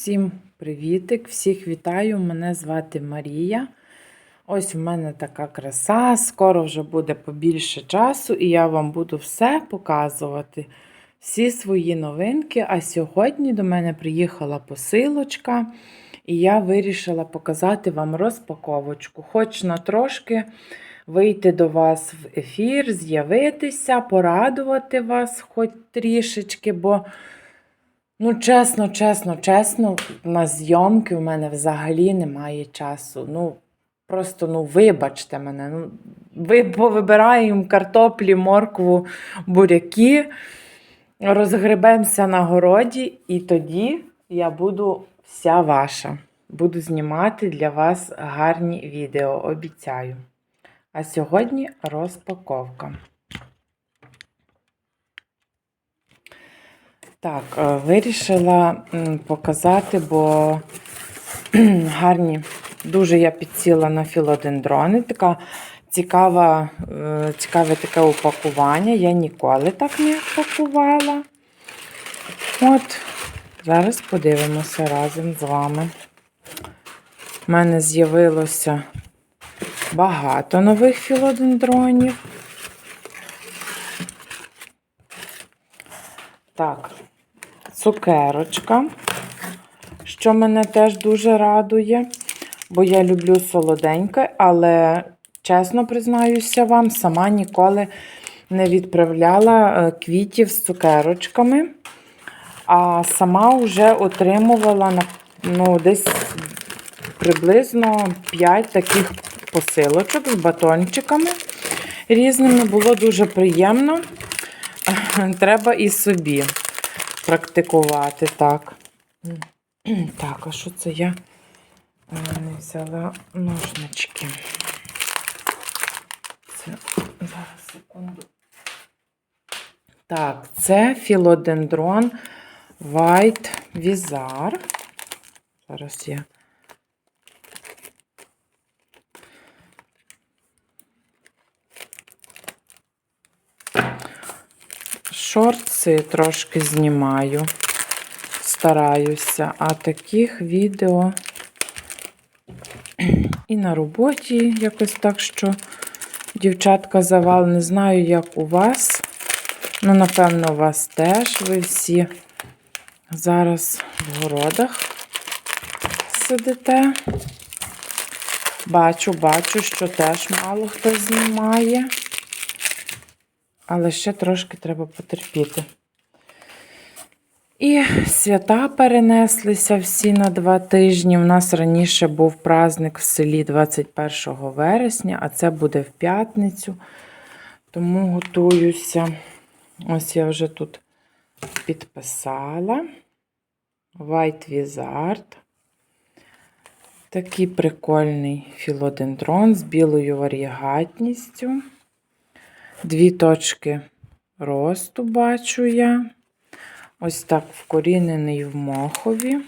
Всім привітик, всіх вітаю. Мене звати Марія. Ось в мене така краса. Скоро вже буде побільше часу, і я вам буду все показувати. Всі свої новинки. А сьогодні до мене приїхала посилочка, і я вирішила показати вам розпаковочку. Хоч на трошки вийти до вас в ефір, з'явитися, порадувати вас хоч трішечки, бо. Ну, чесно, чесно, чесно, на зйомки в мене взагалі немає часу. Ну, просто ну, вибачте мене. Ну, ви повибираємо картоплі, моркву, буряки, розгребемося на городі, і тоді я буду вся ваша. Буду знімати для вас гарні відео, обіцяю. А сьогодні розпаковка. Так, е, вирішила показати, бо гарні, дуже я підсіла на філодендрони. Така цікава, е, цікаве таке упакування. Я ніколи так не пакувала. От, зараз подивимося разом з вами. У мене з'явилося багато нових філодендронів. Так, цукерочка, що мене теж дуже радує, бо я люблю солоденьке, але, чесно признаюся вам, сама ніколи не відправляла е, квітів з цукерочками, а сама вже отримувала ну, десь приблизно 5 таких посилочок з батончиками різними. Було дуже приємно. Треба і собі практикувати так. Так, а що це я не взяла ножнички? Це зараз секунду. Так, це філодендрон White Vizar. Зараз я. Шорти трошки знімаю, стараюся, а таких відео і на роботі якось так, що дівчатка завал, не знаю, як у вас. Ну, напевно, у вас теж. Ви всі зараз в городах сидите. Бачу, бачу, що теж мало хто знімає. Але ще трошки треба потерпіти. І свята перенеслися всі на два тижні. У нас раніше був праздник в селі 21 вересня, а це буде в п'ятницю. Тому готуюся. Ось я вже тут підписала. White Wizard. Такий прикольний філодендрон з білою варігатністю. Дві точки росту бачу я. Ось так вкорінений в мохові.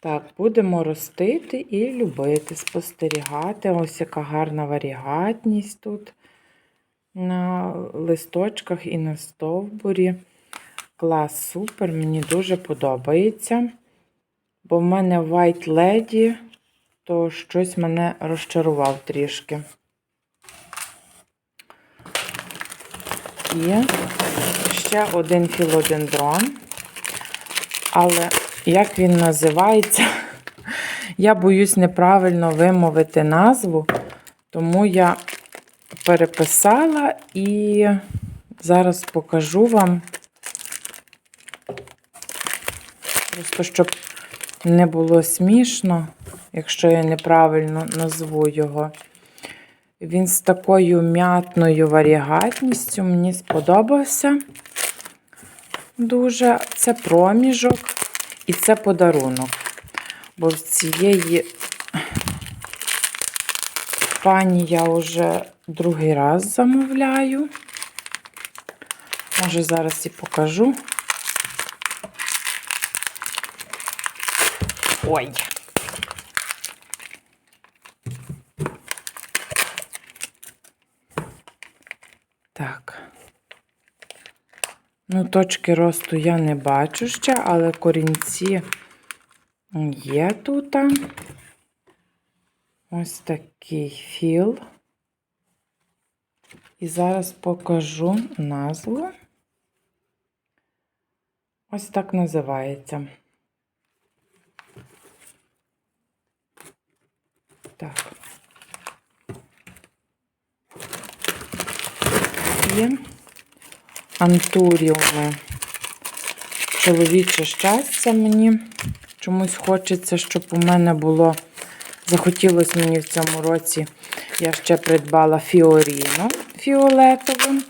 Так, будемо ростити і любити, спостерігати. Ось яка гарна варігатність тут на листочках і на стовбурі. Клас, супер, мені дуже подобається. Бо в мене White Lady то щось мене розчарував трішки. І ще один філодендрон. Але як він називається, я боюсь неправильно вимовити назву, тому я переписала і зараз покажу вам, просто щоб не було смішно якщо я неправильно назву його. Він з такою м'ятною варігатністю мені сподобався дуже. Це проміжок і це подарунок. Бо в цієї пані я вже другий раз замовляю. Може, зараз і покажу. Ой. Так. Ну, точки росту я не бачу ще, але корінці є тут. Ось такий філ. І зараз покажу назву. Ось так називається. Так. І антуріуми. Чоловіче щастя мені. Чомусь хочеться, щоб у мене було. Захотілося мені в цьому році. Я ще придбала фіоріно фіолетовим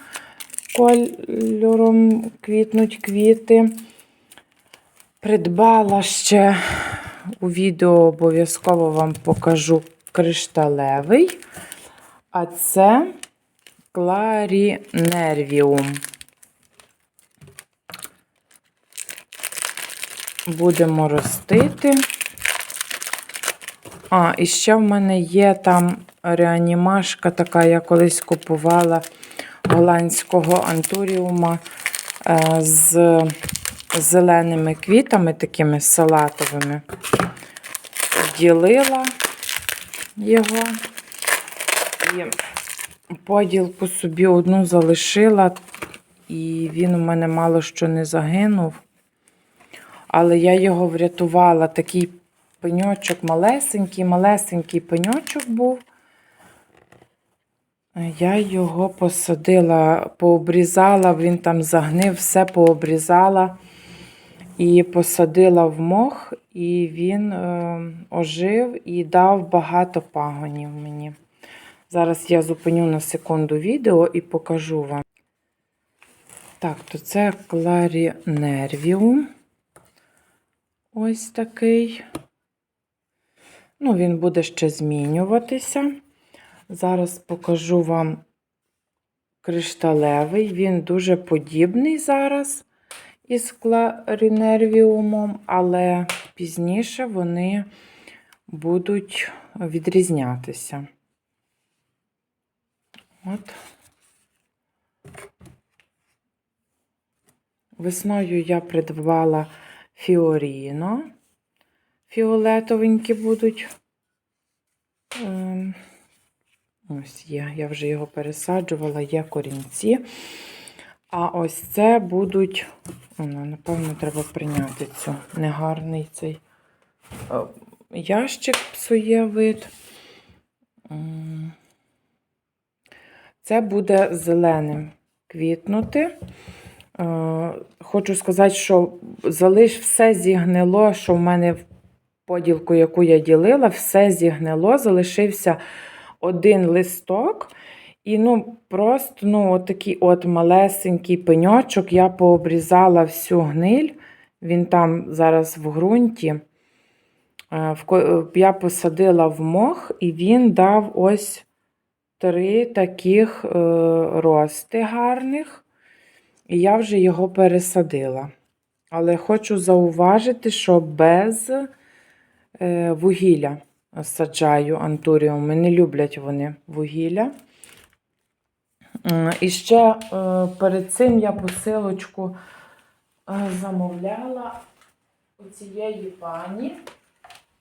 кольором квітнуть квіти. Придбала ще у відео обов'язково вам покажу кришталевий, а це кларінервіум. Будемо ростити. А, і ще в мене є там реанімашка, така я колись купувала голландського антуріума е, з зеленими квітами, такими салатовими. Ділила його і поділку собі одну залишила, і він у мене мало що не загинув. Але я його врятувала. Такий пеньочок малесенький, малесенький пеньочок був. Я його посадила, пообрізала, він там загнив, все пообрізала і посадила в мох, і він е, ожив і дав багато пагонів мені. Зараз я зупиню на секунду відео і покажу вам. Так, то це кларінервіум. Ось такий. Ну, він буде ще змінюватися. Зараз покажу вам кришталевий. Він дуже подібний зараз із кларінервіумом, але пізніше вони будуть відрізнятися. От. Весною я придбала фіоріно. Фіолетовенькі будуть. Ем, Ось є, я вже його пересаджувала, є корінці. А ось це будуть, ну, напевно, треба прийняти цю негарний цей е, ящик псує вид. Це буде зеленим квітнути. Е, Хочу сказати, що залиш все зігнило, що в мене в поділку, яку я ділила, все зігнило, залишився один листок. І ну, просто ну, отакий от малесенький пеньочок. Я пообрізала всю гниль. Він там зараз в ґрунті. Е, Я посадила в мох, і він дав ось три таких е, рости гарних. І я вже його пересадила. Але хочу зауважити, що без е, вугілля саджаю антуріуми. Не люблять вони вугілля. І ще е, перед цим я посилочку замовляла у цієї пані.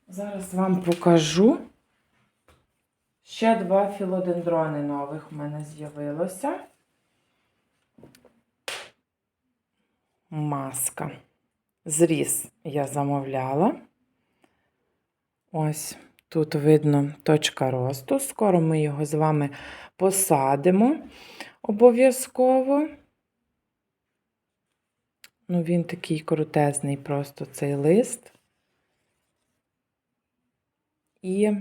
Зараз вам покажу. Ще два філодендрони нових в мене з'явилося. Маска. Зріз я замовляла. Ось тут видно точка росту. Скоро ми його з вами посадимо обов'язково. Ну, він такий крутезний, просто цей лист. І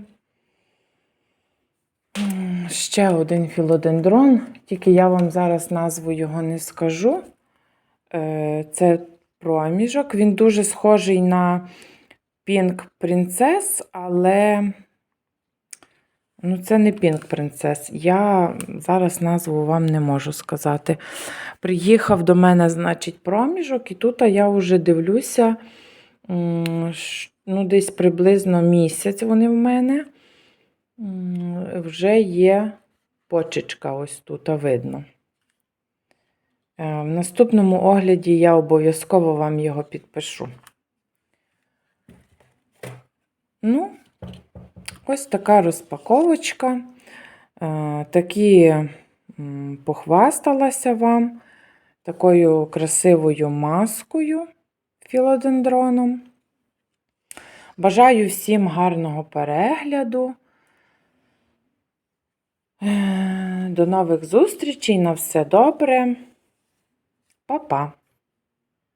ще один філодендрон, тільки я вам зараз назву його не скажу. Е, Це проміжок. Він дуже схожий на Pink Princess, але ну, це не Pink Princess. Я зараз назву вам не можу сказати. Приїхав до мене, значить, проміжок, і тут я вже дивлюся, ну, десь приблизно місяць вони в мене. Вже є почечка ось тут, видно. Е, В наступному огляді я обов'язково вам його підпишу. Ну, ось така розпаковочка. Е, Такі похвасталася вам такою красивою маскою філодендроном. Бажаю всім гарного перегляду. Е, До нових зустрічей. На все добре. Па-па.